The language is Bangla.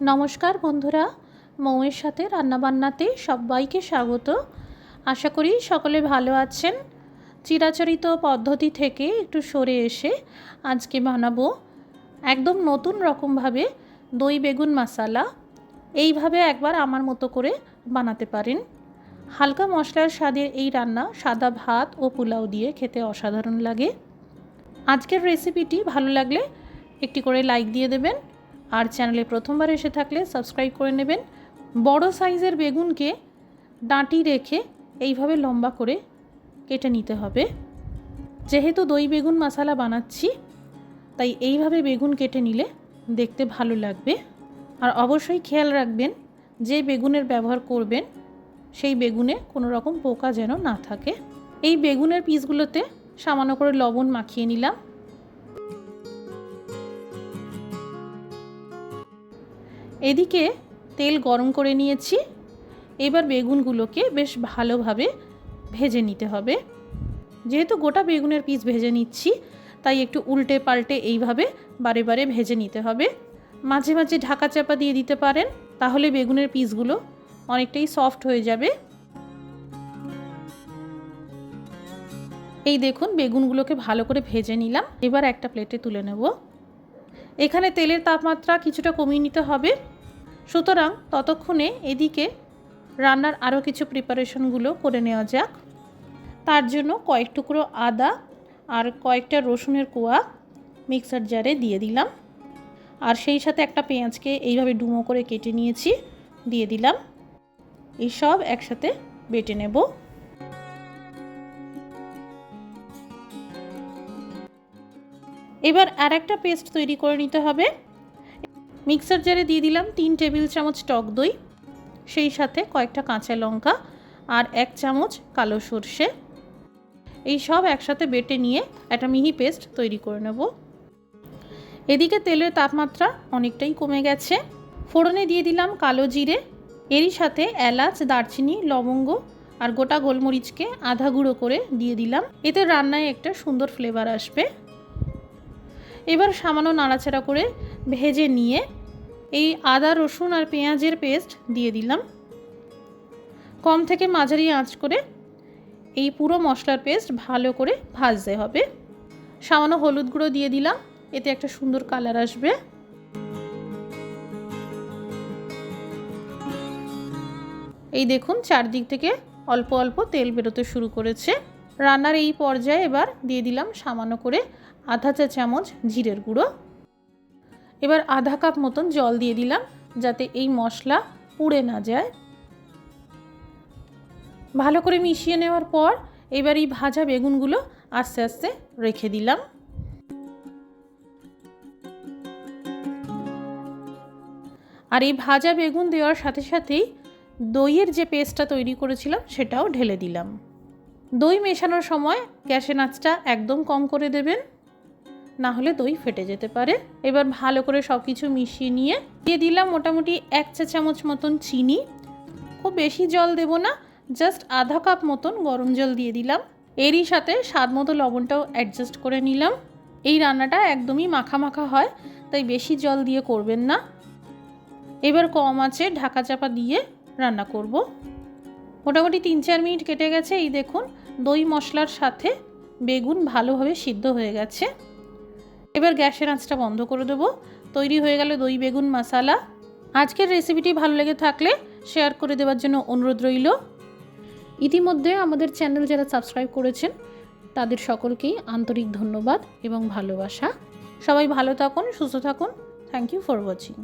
নমস্কার বন্ধুরা মৌয়ের সাথে রান্নাবান্নাতে সবাইকে স্বাগত। আশা করি সকলে ভালো আছেন। চিরাচরিত পদ্ধতি থেকে একটু সরে এসে আজকে বানাবো একদম নতুন রকমভাবে দই বেগুন মশালা। এইভাবে একবার আমার মতো করে বানাতে পারেন। হালকা মশলার স্বাদের এই রান্না সাদা ভাত ও পোলাও দিয়ে খেতে অসাধারণ লাগে। আজকের রেসিপিটি ভালো লাগলে একটি করে লাইক দিয়ে দেবেন। আর চ্যানেলে প্রথমবার এসে থাকলে সাবস্ক্রাইব করে নেবেন। বড় সাইজের বেগুনকে ডাঁটি রেখে এইভাবে লম্বা করে কেটে নিতে হবে। যেহেতু দই বেগুন মশালা বানাচ্ছি, তাই এইভাবে বেগুন কেটে নিলে দেখতে ভালো লাগবে। আর অবশ্যই খেয়াল রাখবেন, যে বেগুনের ব্যবহার করবেন, সেই বেগুনে কোনো রকম পোকা যেন না থাকে। এই বেগুনের পিসগুলোতে সামান্য করে লবণ মাখিয়ে নিলাম। এদিকে তেল গরম করে নিয়েছি। এবার বেগুনগুলোকে বেশ ভালোভাবে ভেজে নিতে হবে। যেহেতু গোটা বেগুনের পিস ভেজে নিচ্ছি, তাই একটু উল্টে পাল্টে এইভাবে বারে বারে ভেজে নিতে হবে। মাঝে মাঝে ঢাকা চাপা দিয়ে দিতে পারেন, তাহলে বেগুনের পিসগুলো অনেকটাই সফট হয়ে যাবে। এই দেখুন, বেগুনগুলোকে ভালো করে ভেজে নিলাম। এবার একটা প্লেটে তুলে নেব। এখানে তেলের তাপমাত্রা কিছুটা কমিয়ে নিতে হবে। সুতরাং ততক্ষণে এদিকে রান্নার আরও কিছু প্রিপারেশনগুলো করে নেওয়া যাক। তার জন্য কয়েক টুকরো আদা আর কয়েকটা রসুনের কোয়া মিক্সার জারে দিয়ে দিলাম। আর সেই সাথে একটা পেঁয়াজকে এইভাবে ডুমো করে কেটে নিয়েছি, দিয়ে দিলাম। এই সব একসাথে বেটে নেব। এবার আর একটা পেস্ট তৈরি করে নিতে হবে। মিক্সার জারে দিয়ে দিলাম তিন টেবিল চামচ টক দই, সেই সাথে কয়েকটা কাঁচা লঙ্কা আর এক চামচ কালো সর্ষে। এই সব একসাথে বেটে নিয়ে একটা মিহি পেস্ট তৈরি করে নেব। এদিকে তেলের তাপমাত্রা অনেকটাই কমে গেছে। ফোড়নে দিয়ে দিলাম কালো জিরে, এরই সাথে এলাচ, দারচিনি, লবঙ্গ আর গোটা গোলমরিচকে আধা গুঁড়ো করে দিয়ে দিলাম। এতে রান্নায় একটা সুন্দর ফ্লেভার আসবে। এবার সামান্য নাড়াচাড়া করে ভেজে নিয়ে এই আদা, রসুন আর পেঁয়াজের পেস্ট দিয়ে দিলাম। কম থেকে মাঝারি আঁচ করে এই পুরো মশলার পেস্ট ভালো করে ভাজতে হবে। সামান্য হলুদ গুঁড়ো দিয়ে দিলাম, এতে একটা সুন্দর কালার আসবে। এই দেখুন, চারদিক থেকে অল্প অল্প তেল বেরোতে শুরু করেছে। রান্নার এই পর্যায়ে এবার দিয়ে দিলাম সামান্য করে আধা চা চামচ জিরের গুঁড়ো। এবার আধা কাপ মতন জল দিয়ে দিলাম যাতে এই মশলা পুড়ে না যায়। ভালো করে মিশিয়ে নেওয়ার পর এবার এই ভাজা বেগুনগুলো আস্তে আস্তে রেখে দিলাম। আর এই ভাজা বেগুন দেওয়ার সাথে সাথেই দইয়ের যে পেস্টটা তৈরি করেছিলাম সেটাও ঢেলে দিলাম। দই মেশানোর সময় গ্যাসের আঁচটা একদম কম করে দেবেন। না হলে দই ফেটে যেতে পারে। এবার ভালো করে সব কিছু মিশিয়ে নিয়ে দিয়ে দিলাম মোটামুটি এক চা চামচ মতন চিনি। খুব বেশি জল দেব না, জাস্ট আধা কাপ মতন গরম জল দিয়ে দিলাম। এরই সাথে স্বাদ মতো লবণটাও অ্যাডজাস্ট করে নিলাম। এই রান্নাটা একদমই মাখা মাখা হয়, তাই বেশি জল দিয়ে করবেন না। এবার কম আছে, ঢাকা চাপা দিয়ে রান্না করব। মোটামুটি তিন চার মিনিট কেটে গেছে, এই দেখুন, দই মশলার সাথে বেগুন ভালোভাবে সিদ্ধ হয়ে গেছে। এবার গ্যাসের আঁচটা বন্ধ করে দেবো। তৈরি হয়ে গেল দই বেগুন মশালা। আজকের রেসিপিটি ভালো লেগে থাকলে শেয়ার করে দেওয়ার জন্য অনুরোধ রইল। ইতিমধ্যে আমাদের চ্যানেল যারা সাবস্ক্রাইব করেছেন, তাদের সকলকেই আন্তরিক ধন্যবাদ এবং ভালোবাসা। সবাই ভালো থাকুন, সুস্থ থাকুন। Thank you for watching